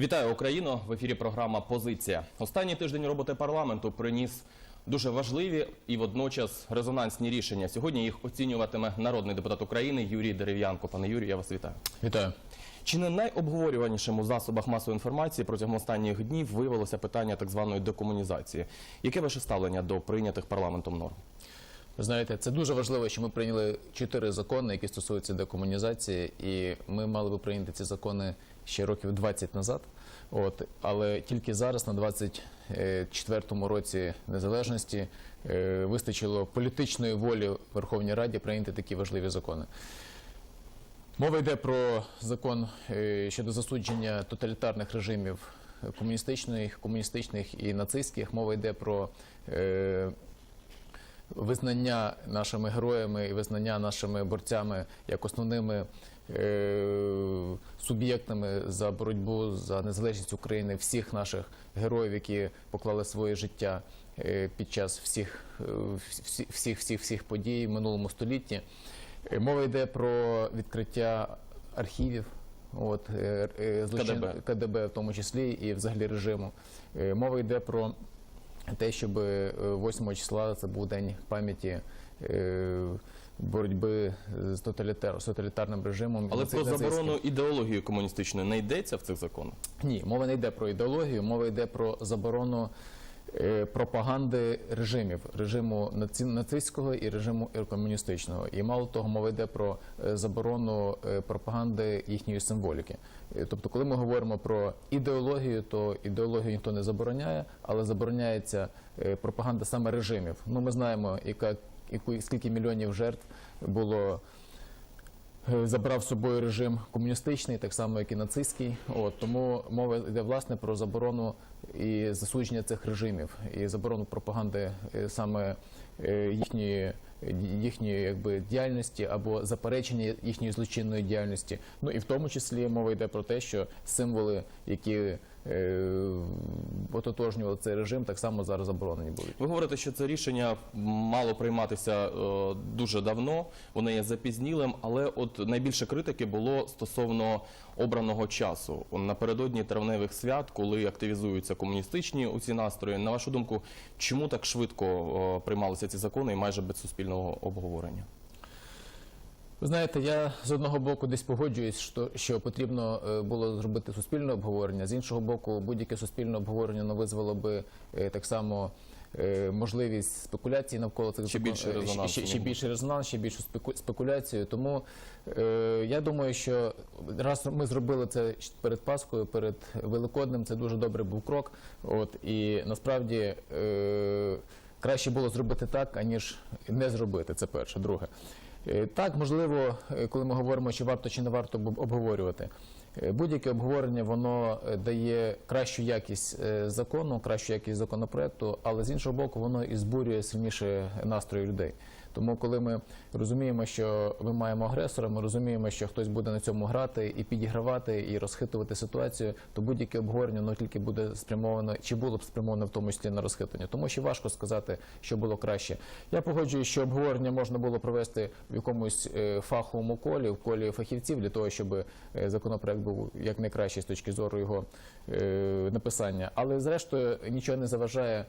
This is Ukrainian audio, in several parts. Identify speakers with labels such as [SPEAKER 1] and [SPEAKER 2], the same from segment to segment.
[SPEAKER 1] Вітаю Україно! В ефірі програма Позиція. Останній тиждень роботи парламенту приніс дуже важливі і водночас резонансні рішення. Сьогодні їх оцінюватиме народний депутат України Юрій Дерев'янко. Пане Юрію, я вас вітаю.
[SPEAKER 2] Вітаю.
[SPEAKER 1] Чи не найобговорюванішим у засобах масової інформації протягом останніх днів виявилося питання так званої декомунізації? Яке ваше ставлення до прийнятих парламентом норм?
[SPEAKER 2] Ви знаєте, це дуже важливо, що ми прийняли чотири закони, які стосуються декомунізації, і ми мали би прийняти ці закони ще років 20 назад. От, але тільки зараз, на 24-му році незалежності, е, вистачило політичної волі Верховній Раді прийняти такі важливі закони. Мова йде про закон е, щодо засудження тоталітарних режимів комуністичних, комуністичних і нацистських. Мова йде про е, визнання нашими героями і визнання нашими борцями як основними е, суб'єктами за боротьбу за незалежність України всіх наших героїв, які поклали своє життя е, під час всіх, е, всі- всіх, всіх, всіх подій в минулому столітті. Е, Мова йде про відкриття архівів. От, е, е, злочин-
[SPEAKER 1] КДБ.
[SPEAKER 2] КДБ в тому числі і взагалі режиму. Мова йде про те, щоб е, 8 числа це був день пам'яті е, боротьби з, тоталітар, з тоталітарним режимом.
[SPEAKER 1] Але про заборону ідеології комуністичної не йдеться в цих законах?
[SPEAKER 2] Ні, мова не йде про ідеологію, мова йде про заборону е, пропаганди режимів, режиму нацистського і режиму комуністичного. І мало того, мова йде про е, заборону е, пропаганди їхньої символіки. Е, Тобто, коли ми говоримо про ідеологію, то ідеологію ніхто не забороняє, але забороняється е, пропаганда саме режимів. Ну, ми знаємо, яка яку скільки мільйонів жертв було е, забрав з собою режим комуністичний, так само як і нацистський. От тому мова йде власне про заборону і засудження цих режимів, і заборону пропаганди е, саме е, їхньої. Їхньої якби діяльності або заперечення їхньої злочинної діяльності, ну і в тому числі мова йде про те, що символи, які е, ототожнювали цей режим, так само зараз заборонені будуть.
[SPEAKER 1] Ви говорите, що це рішення мало прийматися е, дуже давно, воно є запізнілим, але от найбільше критики було стосовно обраного часу. Напередодні травневих свят, коли активізуються комуністичні оці настрої. На вашу думку, чому так швидко е, приймалися ці закони і майже без суспільного обговорення?
[SPEAKER 2] Ви знаєте, я з одного боку десь погоджуюсь, що, що потрібно е, було зробити суспільне обговорення. З іншого боку, будь-яке суспільне обговорення ну, визвало би е, так само. е, Можливість спекуляцій навколо цих
[SPEAKER 1] Ще
[SPEAKER 2] закон-
[SPEAKER 1] більше
[SPEAKER 2] е,
[SPEAKER 1] резонансу
[SPEAKER 2] ще, ще більше резонанс, ще більшу спеку- спекуляцію. Тому е, я думаю, що раз ми зробили це перед Паскою, перед Великоднем, це дуже добрий був крок. От і насправді е, краще було зробити так, аніж не зробити. Це перше. Друге. Е, Так, можливо, е, коли ми говоримо, чи варто чи не варто обговорювати. Е, Будь-яке обговорення воно дає кращу якість закону, кращу якість законопроекту, але з іншого боку, воно і збурює сильніше настрої людей. Тому, коли ми розуміємо, що ми маємо агресора, ми розуміємо, що хтось буде на цьому грати і підігравати, і розхитувати ситуацію, то будь-яке обговорення воно тільки буде спрямовано, чи було б спрямовано в тому числі на розхитування. Тому що важко сказати, що було краще. Я погоджуюсь, що обговорення можна було провести в якомусь е, фаховому колі, в колі фахівців, для того, щоб е, законопроект був як найкращий з точки зору його е, написання. Але зрештою нічого не заважає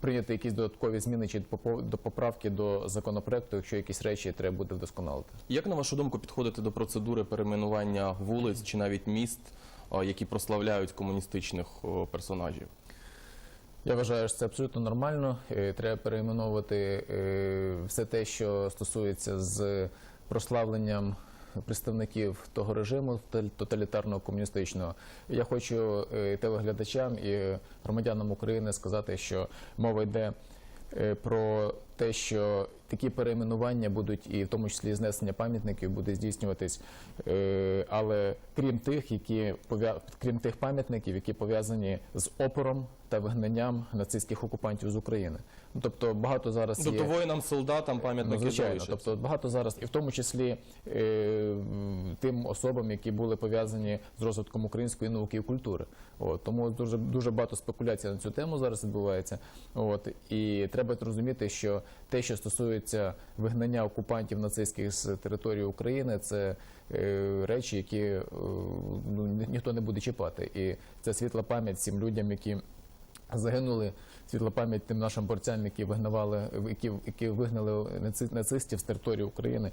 [SPEAKER 2] прийняти якісь додаткові зміни чи до поправки до законопроекту, якщо якісь речі треба буде вдосконалити.
[SPEAKER 1] Як на вашу думку підходити до процедури перейменування вулиць чи навіть міст, які прославляють комуністичних персонажів?
[SPEAKER 2] Я вважаю, що це абсолютно нормально. Е, Треба перейменовувати е, все те, що стосується з прославленням представників того режиму тоталітарного комуністичного. Я хочу е, телеглядачам і громадянам України сказати, що мова йде про те, що такі перейменування будуть і в тому числі знесення пам'ятників буде здійснюватись, е, але крім тих, які крім тих пам'ятників, які пов'язані з опором та вигнанням нацистських окупантів з України. Ну, тобто багато зараз
[SPEAKER 1] Тобто
[SPEAKER 2] є...
[SPEAKER 1] воїнам, солдатам
[SPEAKER 2] Ну,
[SPEAKER 1] пам'ятники
[SPEAKER 2] звичайно, тобто багато зараз, і в тому числі е, тим особам, які були пов'язані з розвитком української науки і культури. От, тому дуже дуже багато спекуляцій на цю тему зараз відбувається. От і треба розуміти, що те, що стосується вигнання окупантів нацистських з території України, це е, речі, які е, ну, ніхто не буде чіпати. І це світла пам'ять всім людям, які загинули світла пам'ять тим нашим борцям, які вигнавали, які, які вигнали наци- нацистів з території України.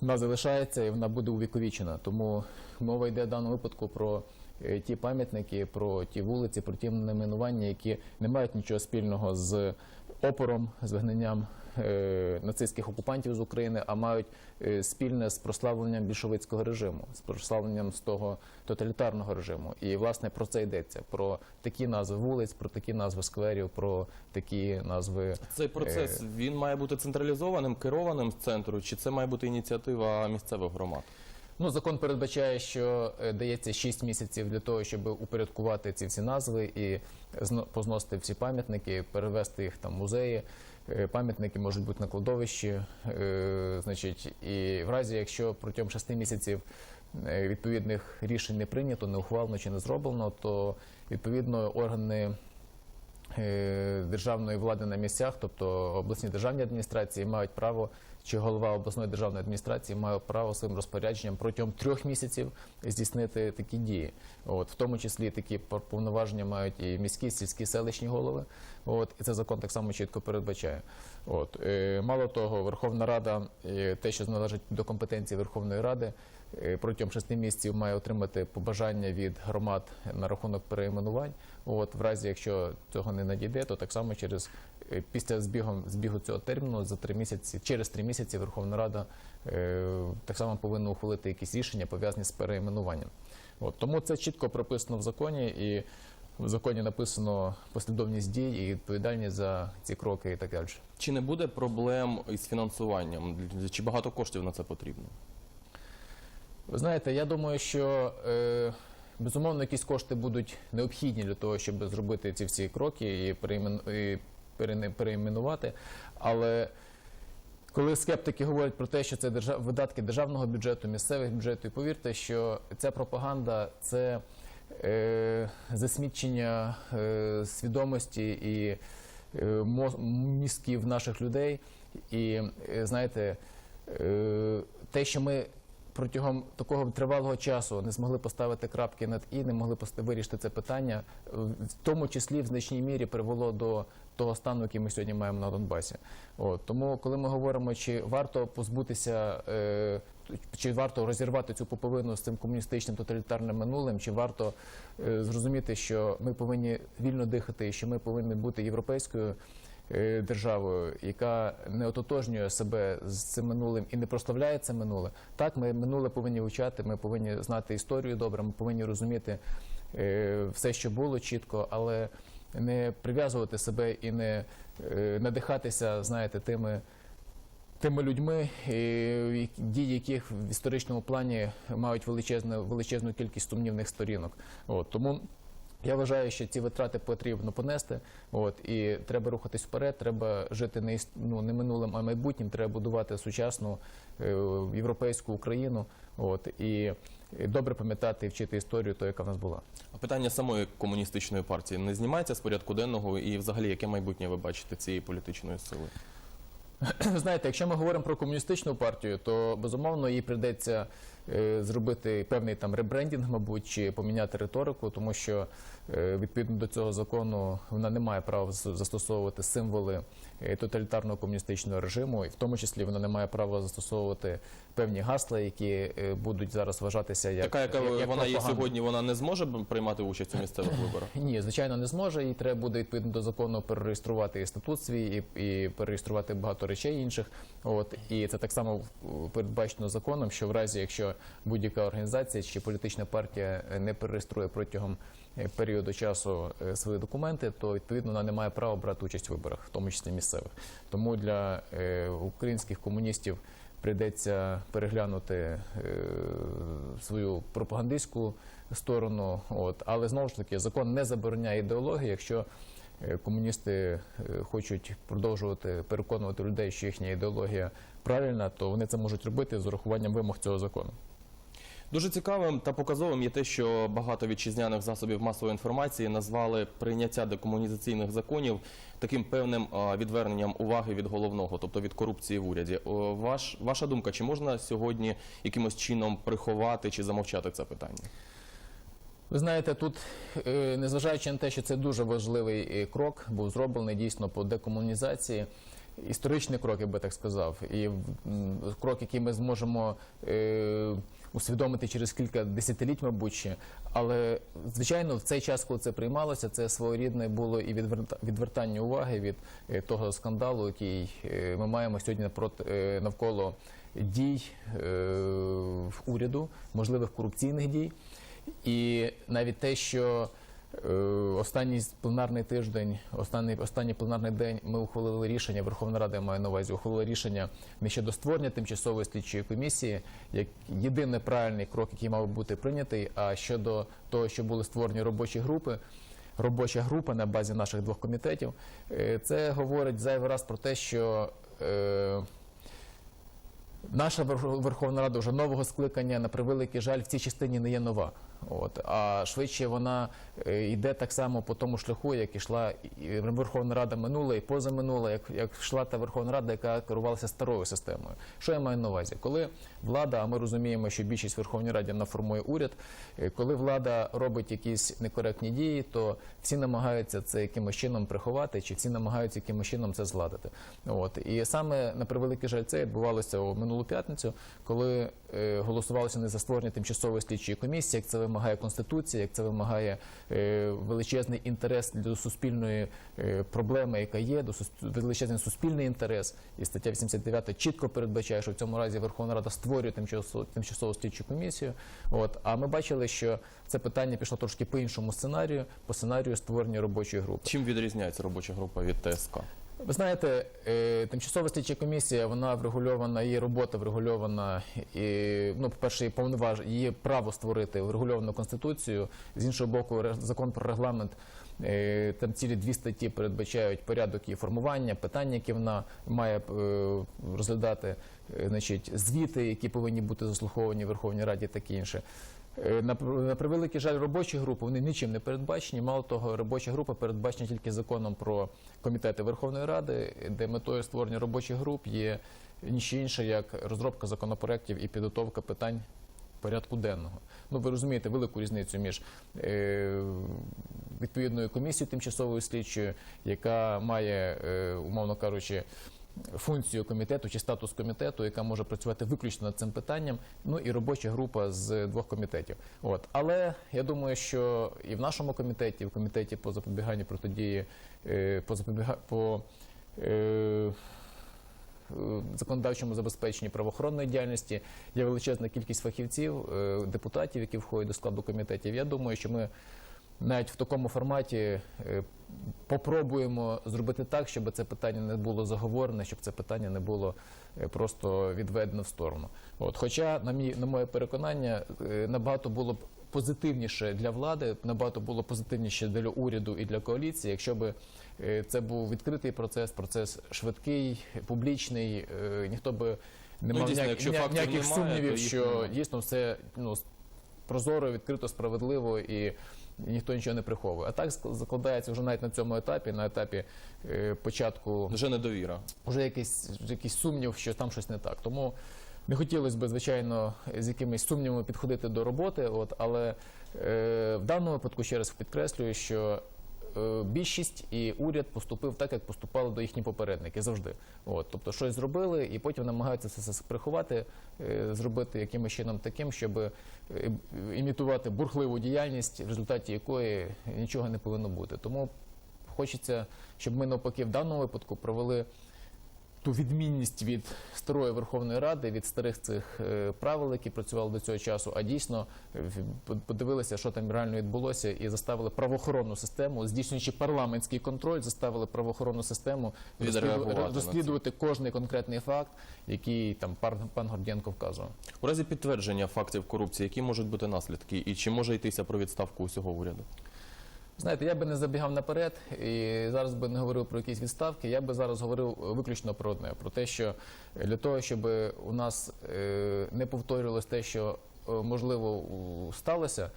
[SPEAKER 2] Вона залишається і вона буде увіковічена. Тому мова йде в даному випадку про е, ті пам'ятники, про ті вулиці, про ті найменування, які не мають нічого спільного з опором, з вигнанням е, нацистських окупантів з України, а мають е, спільне з прославленням більшовицького режиму, з прославленням з того тоталітарного режиму. І власне про це йдеться: про такі назви вулиць, про такі назви скверів, про такі назви.
[SPEAKER 1] Цей процес він має бути централізованим, керованим з центру, чи це має бути ініціатива місцевих громад?
[SPEAKER 2] Ну, закон передбачає, що е, дається 6 місяців для того, щоб упорядкувати ці всі назви і зно- позносити всі пам'ятники, перевести їх там в музеї. Е, Пам'ятники можуть бути на кладовищі. Е, Значить, і в разі, якщо протягом 6 місяців відповідних рішень не прийнято, не ухвалено чи не зроблено, то відповідно органи державної влади на місцях, тобто обласні державні адміністрації, мають право, чи голова обласної державної адміністрації має право своїм розпорядженням протягом трьох місяців здійснити такі дії. От в тому числі такі повноваження мають і міські, сільські селищні голови. От і це закон так само чітко передбачає. От е, мало того, Верховна Рада, е, те, що належить до компетенції Верховної Ради. е, Протягом шести місяців має отримати побажання від громад на рахунок перейменувань. От в разі, якщо цього не надійде, то так само через е, після збігом збігу цього терміну за три місяці, через три місяці Верховна Рада е, так само повинна ухвалити якісь рішення пов'язані з перейменуванням. От тому це чітко прописано в законі, і в законі написано послідовність дій і відповідальність за ці кроки і так далі.
[SPEAKER 1] Чи не буде проблем із фінансуванням? Чи багато коштів на це потрібно?
[SPEAKER 2] Ви знаєте, я думаю, що е, безумовно якісь кошти будуть необхідні для того, щоб зробити ці всі кроки і, переймен, перейменувати. Але коли скептики говорять про те, що це видатки державного бюджету, місцевих бюджетів, повірте, що ця пропаганда це е, засмічення е, свідомості і е, мізків наших людей. І е, знаєте, е, те, що ми протягом такого тривалого часу не змогли поставити крапки над і, не могли вирішити це питання, е, в тому числі в значній мірі привело до того стану, який ми сьогодні маємо на Донбасі. От тому, коли ми говоримо, чи варто позбутися, е, чи варто розірвати цю поповину з цим комуністичним тоталітарним минулим, чи варто е, зрозуміти, що ми повинні вільно дихати, що ми повинні бути європейською державою, яка не ототожнює себе з цим минулим і не прославляє це минуле. Так, ми минуле повинні вивчати, ми повинні знати історію добре, ми повинні розуміти е, все, що було чітко, але не прив'язувати себе і не е, надихатися, знаєте, тими. Тими людьми, е, дії яких в історичному плані мають величезну величезну кількість сумнівних сторінок. От тому я вважаю, що ці витрати потрібно понести. От і треба рухатись вперед. Треба жити не ну, не минулим, а майбутнім. Треба будувати сучасну е, європейську Україну. От і добре пам'ятати і вчити історію, то яка в нас була.
[SPEAKER 1] А питання самої комуністичної партії не знімається з порядку денного, і взагалі яке майбутнє ви бачите цієї політичної сили?
[SPEAKER 2] Знаєте, якщо ми говоримо про комуністичну партію, то безумовно їй прийдеться е, зробити певний там ребрендінг, мабуть, чи поміняти риторику, тому що е, відповідно до цього закону вона не має права застосовувати символи тоталітарного комуністичного режиму, і в тому числі вона не має права застосовувати певні гасла, які е, будуть зараз вважатися як
[SPEAKER 1] Така, яка
[SPEAKER 2] як- як
[SPEAKER 1] вона є сьогодні, вона не зможе приймати участь у місцевих виборах.
[SPEAKER 2] Ні, звичайно, не зможе, і треба буде відповідно до закону перереєструвати і статут свій, і, і перереєструвати багато речей інших. От і це так само передбачено законом, що в разі, якщо будь-яка організація чи політична партія е, не перереєструє протягом е, періоду часу е, свої документи, то відповідно вона не має права брати участь в виборах, в тому числі місцевих. Тому для е, українських комуністів прийдеться переглянути е, свою пропагандистську сторону. От. Але знову ж таки, закон не забороняє ідеологію, якщо е, комуністи е, хочуть продовжувати переконувати людей, що їхня ідеологія правильна, то вони це можуть робити з урахуванням вимог цього закону.
[SPEAKER 1] Дуже цікавим та показовим є те, що багато вітчизняних засобів масової інформації назвали прийняття декомунізаційних законів таким певним відверненням уваги від головного, тобто від корупції в уряді. Ваш, ваша думка, чи можна сьогодні якимось чином приховати чи замовчати це питання?
[SPEAKER 2] Ви знаєте, тут, е, незважаючи на те, що це дуже важливий е, крок, був зроблений дійсно по декомунізації. Історичний крок, я би так сказав, і крок, який ми зможемо е, усвідомити через кілька десятиліть, мабуть, ще. Але звичайно, в цей час, коли це приймалося, це своєрідне було і відверта- відвертання уваги від е, того скандалу, який е, ми маємо сьогодні е, навколо дій уряду, можливих корупційних дій. І навіть те, що останній пленарний тиждень, останній, останній пленарний день ми ухвалили рішення, Верховна Рада я маю на увазі, ухвалила рішення не щодо створення тимчасової слідчої комісії, як єдиний правильний крок, який мав бути прийнятий, а щодо того, що були створені робочі групи. Робоча група на базі наших двох комітетів. Е, Це говорить зайвий раз про те, що е, Наша Верховна Рада вже нового скликання, на превеликий жаль, в цій частині не є нова. От а швидше вона е, йде так само по тому шляху, як ішла Верховна Рада минула і позаминула, як, як йшла та Верховна Рада, яка керувалася старою системою. Що я маю на увазі? Коли влада, а ми розуміємо, що більшість в Верховній Раді вона формує уряд, е, коли влада робить якісь некоректні дії, то всі намагаються це якимось чином приховати, чи всі намагаються якимось чином це зладити. От і саме на превеликий жаль, це відбувалося у минулу п'ятницю, коли е, голосувалося не за створення тимчасової слідчої комісії, як це вимагає конституція, як це вимагає е, величезний інтерес до суспільної е, проблеми, яка є, до величезний суспільний інтерес. І стаття 89 чітко передбачає, що в цьому разі Верховна Рада створює тимчасову, тимчасову слідчу комісію. От а ми бачили, що це питання пішло трошки по іншому сценарію, по сценарію створення робочої групи.
[SPEAKER 1] Чим відрізняється робоча група від ТСК?
[SPEAKER 2] Ви знаєте, е, тимчасова слідча комісія, вона врегульована, її робота врегульована, і, ну, по-перше, її повноваж, її право створити врегульовану конституцію. З іншого боку, закон про регламент. Е, Там цілі дві статті передбачають порядок її формування, питання, які вона має е, розглядати, е, значить, звіти, які повинні бути заслуховані в Верховній Раді, таке інше. На, пр- на превеликий жаль, робочі групи вони нічим не передбачені. Мало того, робоча група передбачена тільки законом про комітети Верховної Ради, де метою створення робочих груп є ніщо інше, як розробка законопроєктів і підготовка питань порядку денного. Ну ви розумієте велику різницю між е, відповідною комісією тимчасовою слідчою, яка має, е, умовно кажучи, функцію комітету чи статус комітету, яка може працювати виключно над цим питанням. Ну і робоча група з двох комітетів. От але я думаю, що і в нашому комітеті, в комітеті по запобіганню протидії е, по запобіга по е, законодавчому забезпеченні правоохоронної діяльності є величезна кількість фахівців, е, депутатів, які входять до складу комітетів. Я думаю, що ми навіть в такому форматі е, попробуємо зробити так, щоб це питання не було заговорене, щоб це питання не було е, просто відведено в сторону. От, хоча, на мій на моє переконання, е, набагато було б позитивніше для влади, набагато було позитивніше для уряду і для коаліції, якщо б е, це був відкритий процес, процес швидкий, публічний, е, ніхто би не
[SPEAKER 1] Ну,
[SPEAKER 2] мав
[SPEAKER 1] дійсно,
[SPEAKER 2] ніяк- ніяк- ніяких
[SPEAKER 1] немає,
[SPEAKER 2] сумнівів, що
[SPEAKER 1] немає.
[SPEAKER 2] дійсно все ну, прозоро, відкрито, справедливо і ніхто нічого не приховує. А так закладається вже навіть на цьому етапі, на етапі е, початку,
[SPEAKER 1] Вже недовіра.
[SPEAKER 2] вже якийсь, якийсь сумнів, що там щось не так. Тому не хотілося б, звичайно, з якимись сумнівами підходити до роботи. От, але е, в даному випадку ще раз підкреслюю, що е, більшість і уряд поступив так, як поступали до їхні попередники завжди. От, тобто щось зробили, і потім намагаються це все приховати, е, зробити якимось чином таким, щоб е, імітувати бурхливу діяльність, в результаті якої нічого не повинно бути. Тому хочеться, щоб ми навпаки в даному випадку провели ту відмінність від старої Верховної Ради, від старих цих е, правил, які працювали до цього часу, а дійсно е, подивилися, що там реально відбулося, і заставили правоохоронну систему, здійснюючи парламентський контроль, заставили правоохоронну систему розслідувати- кожний конкретний факт, який там пан Гордєнко вказував.
[SPEAKER 1] У разі підтвердження фактів корупції, які можуть бути наслідки, і чи може йтися про відставку усього уряду?
[SPEAKER 2] Знаєте, я би не забігав наперед і зараз би не говорив про якісь відставки. Я би зараз говорив виключно про одне: про те, що для того, щоб у нас е, не повторювалось те, що е, можливо сталося.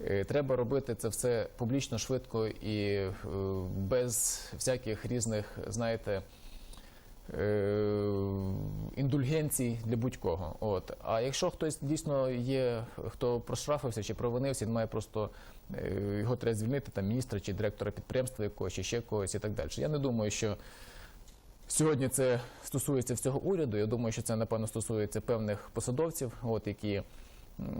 [SPEAKER 2] е, Треба робити це все публічно, швидко і без всяких різних, знаєте, індульгенцій для будь-кого. От. А якщо хтось дійсно є, хто проштрафився чи провинився, він має просто е, його треба звільнити, там міністра чи директора підприємства якогось, чи ще когось і так далі. Я не думаю, що сьогодні це стосується всього уряду. Я думаю, що це напевно стосується певних посадовців, от які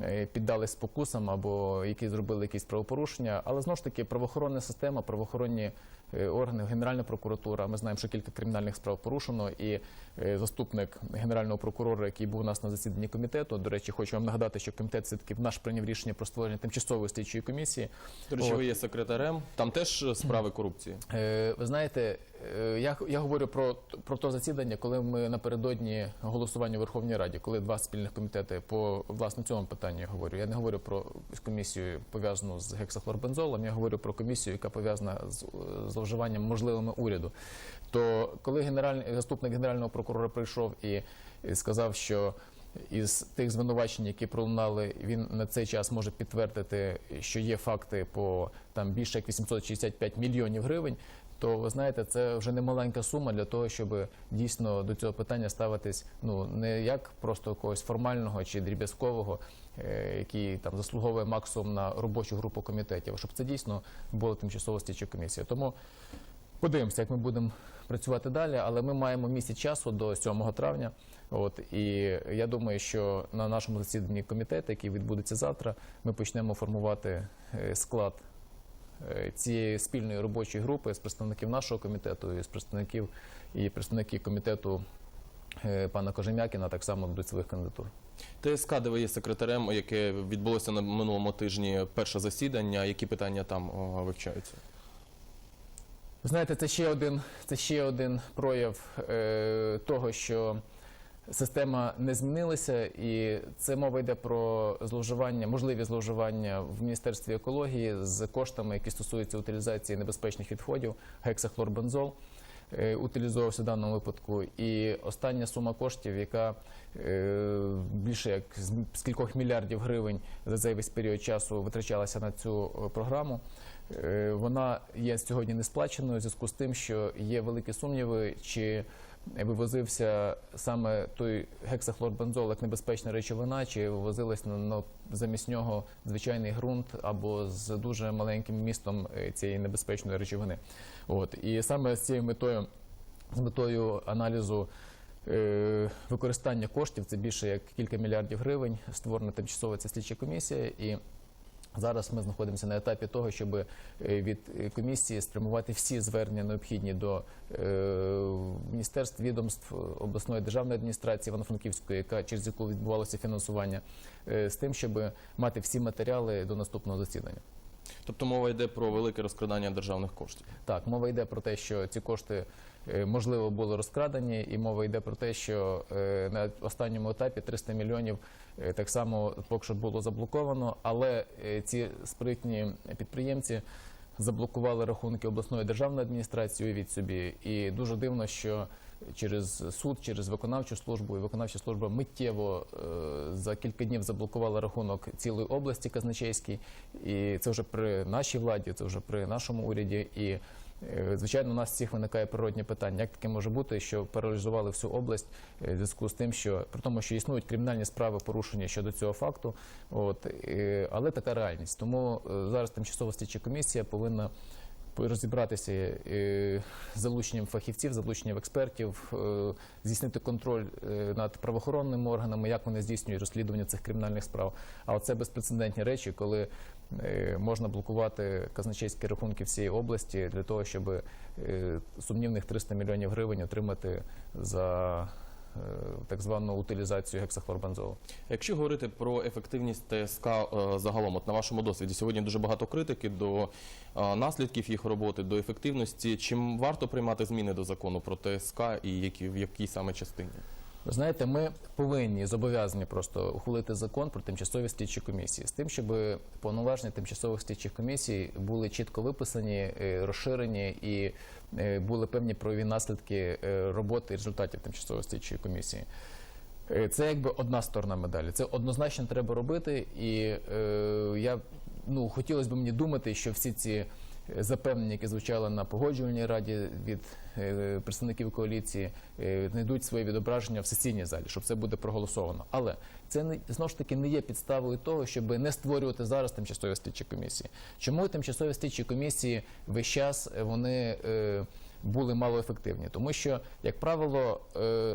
[SPEAKER 2] е, піддались спокусам або які зробили якісь правопорушення. Але знову ж таки, правоохоронна система, правоохоронні е, органи, Генеральна прокуратура. Ми знаємо, що кілька кримінальних справ порушено, і е, заступник генерального прокурора, який був у нас на засіданні комітету. До речі, хочу вам нагадати, що комітет все таки наш прийняв рішення про створення тимчасової слідчої комісії.
[SPEAKER 1] До речі,
[SPEAKER 2] От.
[SPEAKER 1] ви є секретарем. Там теж справи корупції.
[SPEAKER 2] Ви знаєте, я, я говорю про, про те засідання, коли ми напередодні голосування у Верховній Раді, коли два спільних комітети по власне цьому питанню я говорю. Я не говорю про комісію пов'язану з гексахлорбензолом, я говорю про комісію, яка пов'язана з е, зловживанням можливими уряду. То коли генеральний заступник генерального прокурора прийшов і сказав, що із тих звинувачень, які пролунали, він на цей час може підтвердити, що є факти по там більше як 865 мільйонів гривень. То ви знаєте, це вже не маленька сума для того, щоб дійсно до цього питання ставитись ну не як просто когось формального чи дріб'язкового, е, який там заслуговує максимум на робочу групу комітетів, а щоб це дійсно була тимчасова слідча комісія. Тому Подивимося, як ми будемо працювати далі, але ми маємо місяць часу до 7 травня. От і я думаю, що на нашому засіданні комітету, який відбудеться завтра, ми почнемо формувати е, склад е, цієї спільної робочої групи з представників нашого комітету і з представників і представників комітету е, пана Кожем'якіна так само до своїх кандидатур.
[SPEAKER 1] ТСК, де ви є секретарем, яке відбулося на минулому тижні перше засідання. Які питання там вивчаються?
[SPEAKER 2] Знаєте, це ще один, це ще один прояв е, того, що система не змінилася, і це мова йде про зловживання, можливі зловживання в міністерстві екології з коштами, які стосуються утилізації небезпечних відходів, гексахлорбензол. е, Утилізовувався в даному випадку, і остання сума коштів, яка е, більше як з кількох мільярдів гривень за цей весь період часу витрачалася на цю е, програму. Вона є сьогодні не сплаченою в зв'язку з тим, що є великі сумніви, чи вивозився саме той гексахлорбензол як небезпечна речовина, чи вивозилась на, на замість нього звичайний ґрунт або з дуже маленьким містом е, цієї небезпечної речовини. От і саме з цією метою, з метою аналізу. е, Використання коштів це більше як кілька мільярдів гривень. Створена тимчасова ця слідча комісія, і Зараз ми знаходимося на етапі того, щоб е, від е, комісії спрямувати всі звернення необхідні до е, міністерств, відомств обласної державної адміністрації Івано-Франківської, яка через яку відбувалося фінансування, з тим, щоб мати всі матеріали до наступного засідання.
[SPEAKER 1] Тобто мова йде про велике розкрадання державних коштів.
[SPEAKER 2] Так, мова йде про те, що ці кошти е, можливо були розкрадені, і мова йде про те, що е, на останньому етапі 300 мільйонів е, так само поки що було заблоковано, але ці спритні підприємці заблокували рахунки обласної державної адміністрації від собі. І дуже дивно, що через суд, через виконавчу службу, і виконавча служба миттєво е, за кілька днів заблокувала рахунок цілої області казначейській. І це вже при нашій владі, це вже при нашому уряді. І звичайно, у нас всіх виникає природні питання. Як таке може бути, що паралізували всю область е, в зв'язку з тим, що при тому, що існують кримінальні справи порушення щодо цього факту, от е, але така реальність. Тому е, зараз тимчасова слідча комісія повинна розібратися е, з залученням фахівців, залученням експертів, е, здійснити контроль е, над правоохоронними органами, як вони здійснюють розслідування цих кримінальних справ. А це безпрецедентні речі, коли е, можна блокувати казначейські рахунки всієї області для того, щоб е, сумнівних 300 мільйонів гривень отримати за е, так звану утилізацію гексахлорбензолу.
[SPEAKER 1] Якщо говорити про ефективність ТСК е, загалом, от на вашому досвіді, сьогодні дуже багато критики до е, наслідків їх роботи, до ефективності. Чим варто приймати зміни до закону про ТСК і які, в якій саме частині?
[SPEAKER 2] Ви знаєте, ми повинні зобов'язані просто ухвалити закон про тимчасові слідчі комісії з тим, щоб повноваження тимчасових слідчих комісій були чітко виписані, е, розширені і е, були певні правові наслідки е, роботи і результатів тимчасової слідчої комісії. Це якби одна сторона медалі. Це однозначно треба робити, і е, я ну хотілося б мені думати, що всі ці запевнення, які звучали на погоджувальній раді від е, представників коаліції, е, знайдуть своє відображення в сесійній залі, щоб це буде проголосовано. Але це знову ж таки не є підставою того, щоб не створювати зараз тимчасові слідчі комісії. Чому тимчасові слідчі комісії весь час е, вони. були малоефективні, тому що, як правило,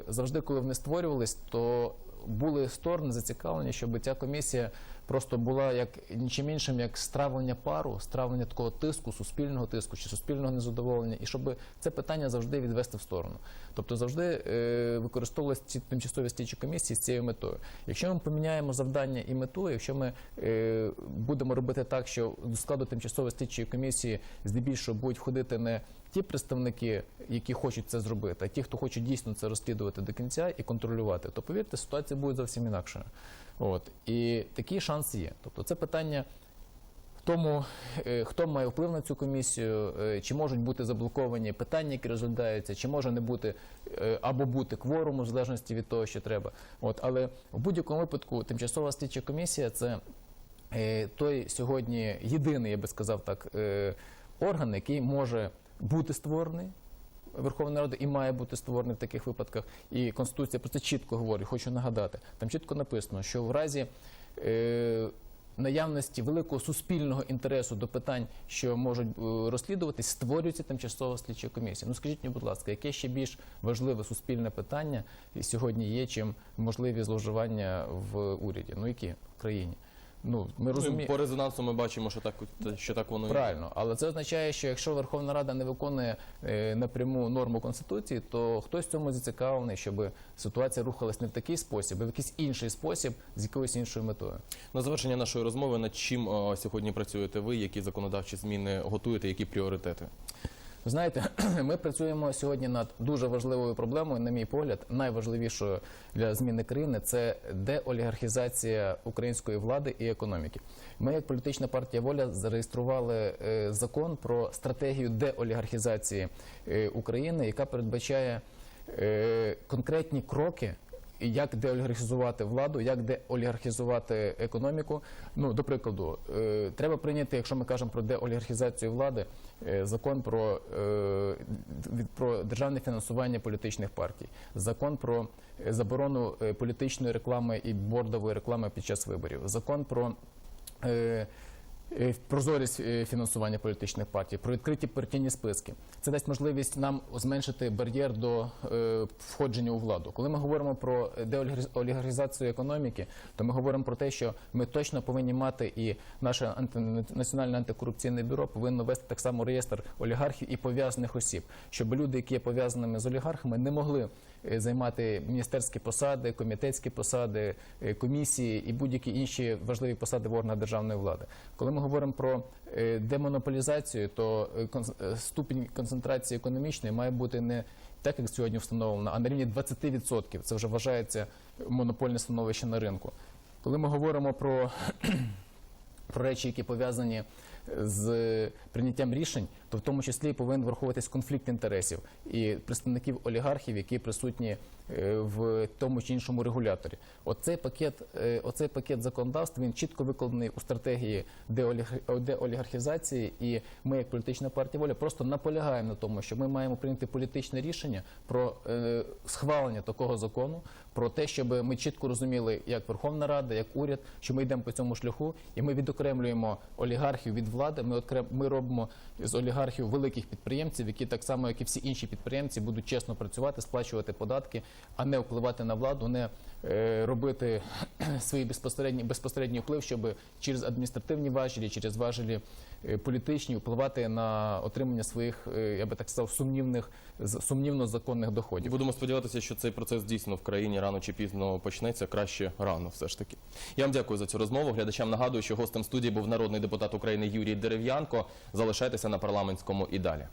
[SPEAKER 2] завжди, коли вони створювались, то були сторони зацікавлені, щоб ця комісія просто була як нічим іншим, як стравлення пару, стравлення такого тиску, суспільного тиску чи суспільного незадоволення, і щоб це питання завжди відвести в сторону. Тобто завжди е, використовувалися ці тимчасові слідчі комісії з цією метою. Якщо ми поміняємо завдання і мету, якщо ми е, будемо робити так, що до складу тимчасової слідчої комісії здебільшого будуть входити не ті представники, які хочуть це зробити, а ті, хто хоче дійсно це розслідувати до кінця і контролювати, то повірте, ситуація буде зовсім інакшою. От і такий шанс є. Тобто, це питання тому, е, хто має вплив на цю комісію, е, чи можуть бути заблоковані питання, які розглядаються, чи може не бути е, або бути кворуму, в залежності від того, що треба. От, але в будь-якому випадку тимчасова слідча комісія це той сьогодні єдиний, я би сказав так, орган, який може бути створений. Верховної Ради і має бути створений в таких випадках. І Конституція про це чітко говорить, хочу нагадати. Там чітко написано, що в разі е, наявності великого суспільного інтересу до питань, що можуть е, розслідуватись, створюється тимчасова слідча комісія. Ну скажіть мені, будь ласка, яке ще більш важливе суспільне питання сьогодні є, чим можливі зловживання в уряді? Ну які в країні? Ну ми
[SPEAKER 1] Ну,
[SPEAKER 2] розуміємо.
[SPEAKER 1] по резонансу ми бачимо, що так, що так воно є.
[SPEAKER 2] Правильно, але це означає, що якщо Верховна Рада не виконує е, напряму норму конституції, то хтось в цьому зацікавлений, щоб ситуація рухалась не в такий спосіб, а в якийсь інший спосіб з якоюсь іншою метою.
[SPEAKER 1] На завершення нашої розмови, над чим е, сьогодні працюєте ви, які законодавчі зміни готуєте, які пріоритети?
[SPEAKER 2] Знаєте, ми працюємо сьогодні над дуже важливою проблемою, на мій погляд, найважливішою для зміни країни це деолігархізація української влади і економіки. Ми, як політична партія воля, зареєстрували е, закон про стратегію деолігархізації е, України, яка передбачає е, конкретні кроки. Як деолігархізувати владу, як деолігархізувати економіку? Ну, до прикладу, е, треба прийняти, якщо ми кажемо про деолігархізацію влади, е, закон про, е, про державне фінансування політичних партій, закон про заборону політичної реклами і бордової реклами під час виборів, закон про прозорість е, фінансування політичних партій, про відкриті партійні списки. Це дасть можливість нам зменшити бар'єр до е, входження у владу. Коли ми говоримо про деолігархізацію економіки, то ми говоримо про те, що ми точно повинні мати і наше національне антикорупційне бюро повинно вести так само реєстр олігархів і пов'язаних осіб, щоб люди, які є пов'язаними з олігархами, не могли е, займати міністерські посади, комітетські посади, е, комісії і будь-які інші важливі посади в органах державної влади. Коли ми говоримо про е, демонополізацію, то е, е, ступінь концентрації економічної має бути не так, як сьогодні встановлено, а на рівні 20%. Це вже вважається монопольне становище на ринку. Коли ми говоримо про про речі, які пов'язані з прийняттям рішень, то в тому числі повинен враховуватись конфлікт інтересів і представників олігархів, які присутні е, в тому чи іншому регуляторі. Оцей пакет, е, оцей пакет законодавств він чітко викладений у стратегії деоліг- деолігархізації, і ми, як політична партія воля, просто наполягаємо на тому, що ми маємо прийняти політичне рішення про е, схвалення такого закону, про те, щоб ми чітко розуміли, як Верховна Рада, як уряд, що ми йдемо по цьому шляху, і ми відокремлюємо олігархів від влади. Ми ми робимо з олігархів великих підприємців, які так само, як і всі інші підприємці, будуть чесно працювати, сплачувати податки, а не впливати на владу, не е, робити свій безпосередній безпосередній вплив, щоб через адміністративні важелі, через важелі е, політичні впливати на отримання своїх, е, я би так сказав, сумнівних сумнівно законних доходів.
[SPEAKER 1] будемо сподіватися, що цей процес дійсно в країні рано чи пізно почнеться. Краще рано, все ж таки. Я вам дякую за цю розмову. Глядачам нагадую, що гостем студії був народний депутат України Юрій Дерев'янко. Залишайтеся на парламентському і далі.